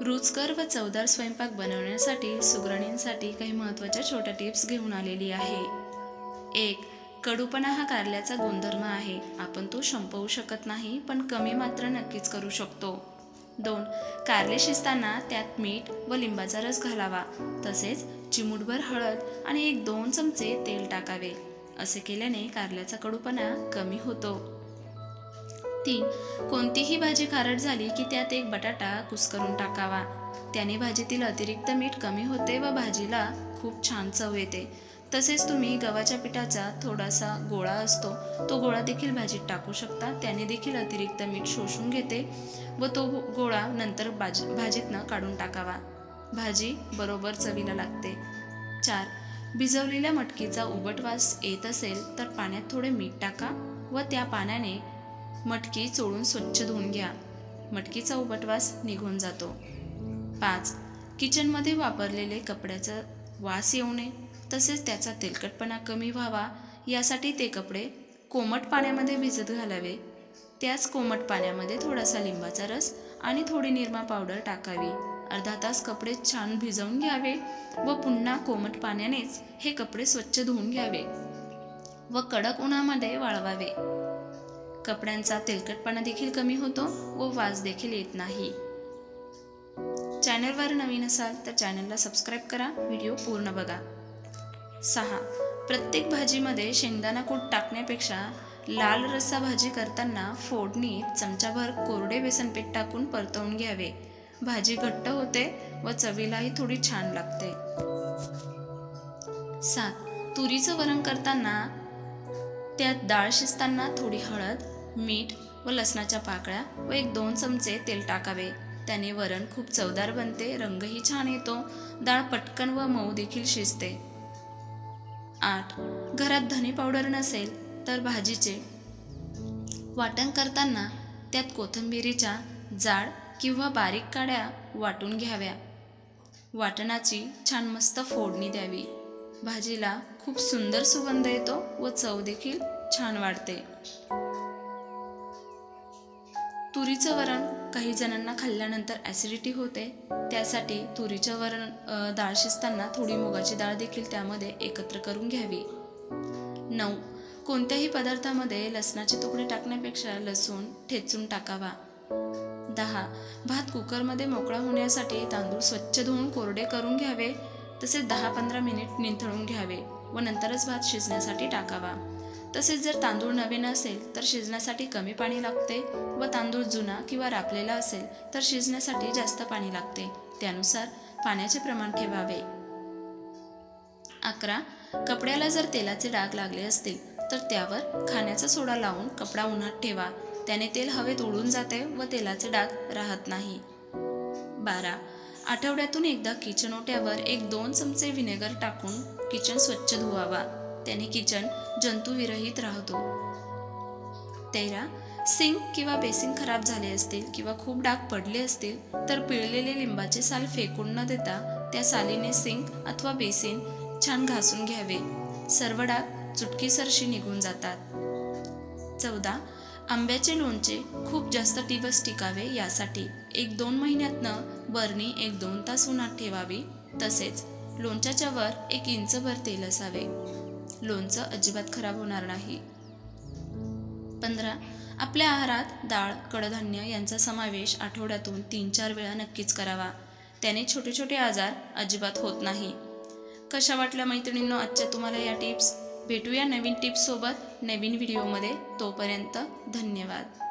रुचकर व चवदार स्वयंपाक बनवण्यासाठी सुगरणींसाठी काही महत्त्वाच्या छोट्या टिप्स घेऊन आलेली आहे. एक कडूपणा हा कारल्याचा गुणधर्म आहे. आपण तो संपवू शकत नाही पण कमी मात्र नक्कीच करू शकतो. दोन कारले शिजताना त्यात मीठ व लिंबाचा रस घालावा. तसेच चिमूटभर हळद आणि एक दोन चमचे तेल टाकावे. असे केल्याने कारल्याचा कडूपणा कमी होतो. तीन कोणतीही भाजी खारट झाली की त्यात एक बटाटा कुस्करून टाकावा. त्याने भाजीतील अतिरिक्त मीठ कमी होते व भाजीला खूप छान चव येते. तसेच तुम्ही गव्हाच्या पिठाचा थोडासा गोळा असतो तो गोळा देखील भाजीत टाकू शकता. त्याने देखील अतिरिक्त मीठ शोषून घेते व तो गोळा नंतर भाजी भाजीतनं काढून टाकावा. भाजी बरोबर चवीला लागते. चार. भिजवलेल्या मटकीचा उबट वास येत असेल तर पाण्यात थोडे मीठ टाका व त्या पाण्याने मटकी चोळून स्वच्छ धुवून घ्या. मटकीचा उबटवास निघून जातो. पाच. किचनमध्ये वापरलेले कपड्याचा वास येऊ नये. तसेच त्याचा तेलकटपणा कमी व्हावा. यासाठी ते कपडे कोमट पाण्यामध्ये भिजत घालावे. त्याच कोमट पाण्यामध्ये थोडासा लिंबाचा रस आणि थोडी निरमा पावडर टाकावी. अर्धा तास कपडे छान भिजवून घ्यावे व पुन्हा कोमट पाण्यानेच हे कपडे स्वच्छ धुवून घ्यावे व कडक उन्हामध्ये वाळवावे. कपड्यांचा तेलकटपणा देखील कमी होतो व वास देखील येत नाही. चॅनलवर नवीन असाल तर चॅनलला सबस्क्राईब करा व्हिडिओ पूर्ण बघा. सहा. प्रत्येक भाजीमध्ये शेंगदाणा कूट टाकण्यापेक्षा लाल रस्सा भाजी करताना फोडणीत चमचाभर कोरडे बेसन पीठ टाकून परतवून घ्यावे. भाजी घट्ट होते व चवीलाही थोडी छान लागते. सात. तुरीचं वरण करताना त्यात डाळ शिजताना थोडी हळद मीठ व लसणाच्या पाकळ्या व एक दोन चमचे तेल टाकावे. त्याने वरण खूप चवदार बनते रंगही छान येतो डाळ पटकन व मऊ देखील शिजते. आठ. घरात धने पावडर नसेल तर भाजीचे. वाटण करताना त्यात कोथिंबिरीच्या जाड किंवा बारीक काड्या वाटून घ्याव्या. वाटणाची छान मस्त फोडणी द्यावी. भाजीला खूप सुंदर सुगंध येतो व चव देखील छान वाढते. तुरीचं वरण काही जणांना खाल्ल्यानंतर ॲसिडिटी होते. त्यासाठी तुरीचं वरण डाळ शिजताना थोडी मुगाची डाळ देखील त्यामध्ये एकत्र करून घ्यावी. नऊ. कोणत्याही पदार्थामध्ये लसणाचे तुकडे टाकण्यापेक्षा लसूण ठेचून टाकावा. दहा. भात कुकरमध्ये मोकळा होण्यासाठी तांदूळ स्वच्छ धुवून कोरडे करून घ्यावे. तसेच दहा पंधरा मिनिट निथळून घ्यावे व नंतरच भात शिजण्यासाठी टाकावा. तसेच जर तांदूळ नवीन असेल तर शिजण्यासाठी कमी पाणी लागते व तांदूळ जुना किंवा रापलेला असेल तर शिजण्यासाठी जास्त पाणी लागते. त्यानुसार पाण्याचे प्रमाण ठेवावे. अकरा. कपड्याला जर तेलाचे डाग लागले असतील तर त्यावर खाण्याचा सोडा लावून कपडा उन्हात ठेवा. त्याने तेल हवेत उडून जाते व तेलाचे डाग राहत नाही. बारा. आठवड्यातून एकदा किचन ओट्यावर एक दोन चमचे व्हिनेगर टाकून किचन स्वच्छ धुवावा. त्याने किचन जंतुविरहित राहतो. तेरा सिंक किंवा बेसिन खराब झाले असतील किंवा खूप डाग पडले असतील तर पिळलेले लिंबाचे साल फेकून न देता त्या सालीने सिंक अथवा बेसिन छान घासून घ्यावे. सर्व डाग चुटकीसरशी निघून जातात. चौदा आंब्याचे लोणचे खूप जास्त दिवस टिकावे यासाठी एक दोन महिन्यातनं बरणी एक दोन तास उन्हात ठेवावी. तसेच लोणच्याच्या वर एक इंचभर तेल असावे. लोणचं अजिबात खराब होणार नाही. पंधरा आपल्या आहारात डाळ कडधान्य यांचा समावेश आठवड्यातून तीन चार वेळा नक्कीच करावा. त्याने छोटे छोटे आजार अजिबात होत नाही. कशा वाटल्या मैत्रिणींनो आजच्या तुम्हाला या टिप्स? भेटूया नवीन टिप्ससोबत नवीन व्हिडिओमध्ये. तोपर्यंत धन्यवाद.